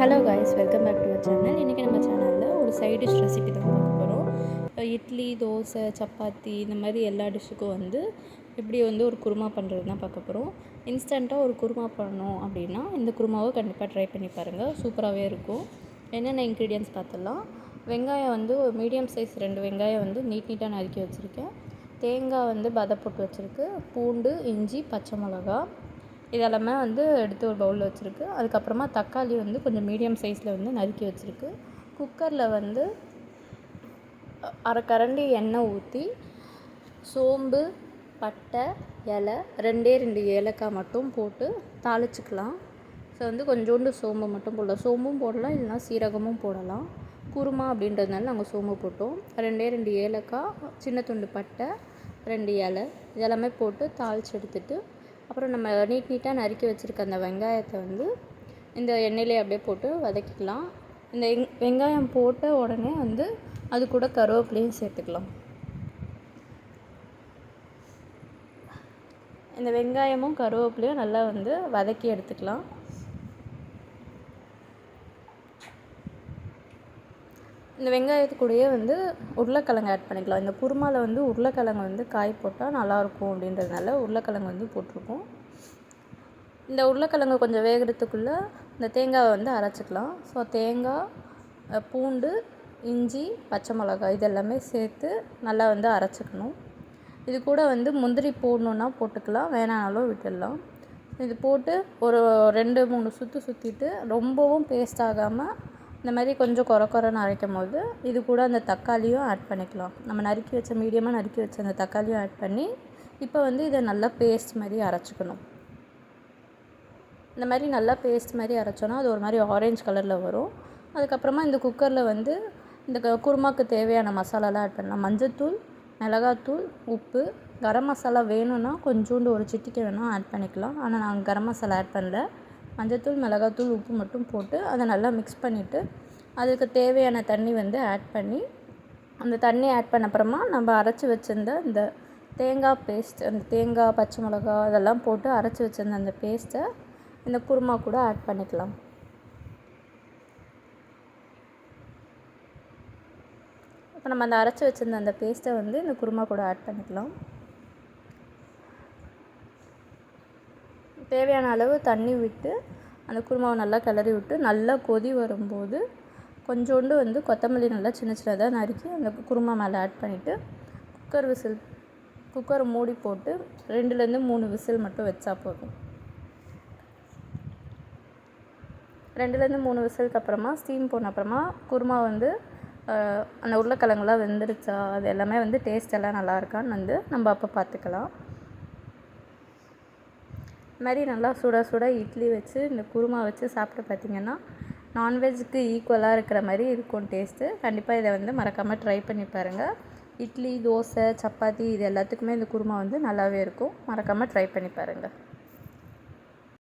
Hello guys welcome back to channel இன்றைக்கி நம்ம சேனலில் ஒரு சைட் டிஷ் ரெசிபி தான் பார்க்க போகிறோம் இட்லி தோசை சப்பாத்தி இந்த மாதிரி எல்லா டிஷ்ஷுக்கும் வந்து எப்படி வந்து ஒரு குருமா பண்ணுறது தான் பார்க்க போகிறோம் இன்ஸ்டண்ட்டாக ஒரு குருமா பண்ணணும் அப்படின்னா இந்த குருமாவை கண்டிப்பாக ட்ரை பண்ணி பாருங்கள் சூப்பராகவே இருக்கும். என்னென்ன இன்க்ரீடியன்ஸ் பார்த்துடலாம். வெங்காயம் வந்து ஒரு மீடியம் சைஸ் ரெண்டு வெங்காயம் வந்து நீட் நீட்டாக நறுக்கி வச்சுருக்கேன். தேங்காய் வந்து பதை போட்டு வச்சுருக்கு. பூண்டு இஞ்சி பச்சை மிளகா இதெல்லாமே வந்து எடுத்து ஒரு பவுலில் வச்சுருக்கு. அதுக்கப்புறமா தக்காளி வந்து கொஞ்சம் மீடியம் சைஸில் வந்து நறுக்கி வச்சுருக்கு. குக்கரில் வந்து அரை கரண்டி எண்ணெய் ஊற்றி சோம்பு பட்டை இலை ரெண்டே ரெண்டு ஏலக்காய் மட்டும் போட்டு தாளிச்சிக்கலாம். ஸோ வந்து கொஞ்சோண்டு சோம்பு மட்டும் போடலாம். சோம்பும் போடலாம் இல்லைனா சீரகமும் போடலாம். குருமா அப்படின்றதுனால நாங்கள் சோம்பு போட்டோம். ரெண்டே ரெண்டு ஏலக்காய் சின்ன துண்டு பட்டை ரெண்டு இலை இதெல்லாமே போட்டு தாளித்து எடுத்துகிட்டு அப்புறம் நம்ம நீட் நீட்டாக நறுக்கி வச்சுருக்க அந்த வெங்காயத்தை வந்து இந்த எண்ணெயிலே அப்படியே போட்டு வதக்கிக்கலாம். இந்த வெங்காயம் போட்ட உடனே வந்து அது கூட கருவேப்பிலையும் சேர்த்துக்கலாம். இந்த வெங்காயமும் கருவேப்பிலையும் நல்லா வந்து வதக்கி எடுத்துக்கலாம். இந்த வெங்காயத்துக்கூடயே வந்து உருளைக்கிழங்கு ஆட் பண்ணிக்கலாம். இந்த குருமாவில் வந்து உருளைக்கிழங்கு வந்து காய் போட்டால் நல்லாயிருக்கும் அப்படின்றதுனால உருளைக்கிழங்கு வந்து போட்டிருக்கோம். இந்த உருளைக்கிழங்கு கொஞ்சம் வேகிறதுக்குள்ளே இந்த தேங்காவை வந்து அரைச்சிக்கலாம். ஸோ தேங்காய் பூண்டு இஞ்சி பச்சை மிளகாய் இதெல்லாமே சேர்த்து நல்லா வந்து அரைச்சிக்கணும். இது கூட வந்து முந்திரி போடணுன்னா போட்டுக்கலாம். வேணானாலும் விட்டுடலாம். இது போட்டு ஒரு ரெண்டு மூணு சுற்று சுற்றிட்டு ரொம்பவும் பேஸ்ட் ஆகாமல் இந்த மாதிரி கொஞ்சம் குறை குறைன்னு அரைக்கும் போது இது கூட அந்த தக்காளியும் ஆட் பண்ணிக்கலாம். நம்ம நறுக்கி வச்ச மீடியமாக நறுக்கி வச்ச அந்த தக்காளியும் ஆட் பண்ணி இப்போ வந்து இதை நல்லா பேஸ்ட் மாதிரி அரைச்சிக்கணும். இந்த மாதிரி நல்லா பேஸ்ட் மாதிரி அரைச்சோன்னா அது ஒரு மாதிரி ஆரேஞ்ச் கலரில் வரும். அதுக்கப்புறமா இந்த குக்கரில் வந்து இந்த குருமாக்கு தேவையான மசாலாலாம் ஆட் பண்ணலாம். மஞ்சத்தூள் மிளகாத்தூள் உப்பு கரம் மசாலா வேணும்னா கொஞ்சோண்டு ஒரு சிட்டிக்கு வேணால் ஆட் பண்ணிக்கலாம். ஆனால் நாங்கள் கரம் மசாலா ஆட் பண்ணல. மஞ்சத்தூள் மிளகாத்தூள் உப்பு மட்டும் போட்டு அதை நல்லா மிக்ஸ் பண்ணிவிட்டு அதுக்கு தேவையான தண்ணி வந்து ஆட் பண்ணி அந்த தண்ணி ஆட் பண்ண அப்புறமா நம்ம அரைச்சி வச்சுருந்த இந்த தேங்காய் பேஸ்ட் அந்த தேங்காய் பச்சை மிளகா அதெல்லாம் போட்டு அரைச்சி வச்சுருந்த அந்த பேஸ்ட்டை இந்த குருமா கூட ஆட் பண்ணிக்கலாம். இப்போ நம்ம அந்த அரைச்சி வச்சுருந்த அந்த பேஸ்ட்டை வந்து இந்த குருமா கூட ஆட் பண்ணிக்கலாம். தேவையான அளவு தண்ணி விட்டு அந்த குருமாவை நல்லா கிளறி விட்டு நல்லா கொதி வரும்போது கொஞ்சோண்டு வந்து கொத்தமல்லி நல்லா சின்ன சின்னதாக நறுக்கி அந்த குருமா மேலே ஆட் பண்ணிவிட்டு குக்கர் விசில் குக்கரை மூடி போட்டு ரெண்டுலேருந்து மூணு விசில் மட்டும் வச்சா போதும். ரெண்டுலேருந்து மூணு விசிலுக்கு அப்புறமா ஸ்டீம் போன அப்புறமா குருமா வந்து அந்த உருளைக்கிழங்குலாம் வெந்துருச்சா அது எல்லாமே வந்து டேஸ்ட் எல்லாம் நல்லா இருக்கான்னு வந்து நம்ம அப்போ பார்த்துக்கலாம். மாதிரி நல்லா சுட சுட இட்லி வச்சு இந்த குருமா வச்சு சாப்பிட்டு பார்த்திங்கன்னா நான்வெஜ்ஜுக்கு ஈக்குவலாக இருக்கிற மாதிரி இருக்கும் டேஸ்ட்டு கண்டிப்பாக இதை வந்து மறக்காமல் ட்ரை பண்ணி பாருங்கள் இட்லி தோசை சப்பாத்தி இது எல்லாத்துக்குமே இந்த குருமா வந்து நல்லாவே இருக்கும். மறக்காமல் ட்ரை பண்ணி பாருங்கள்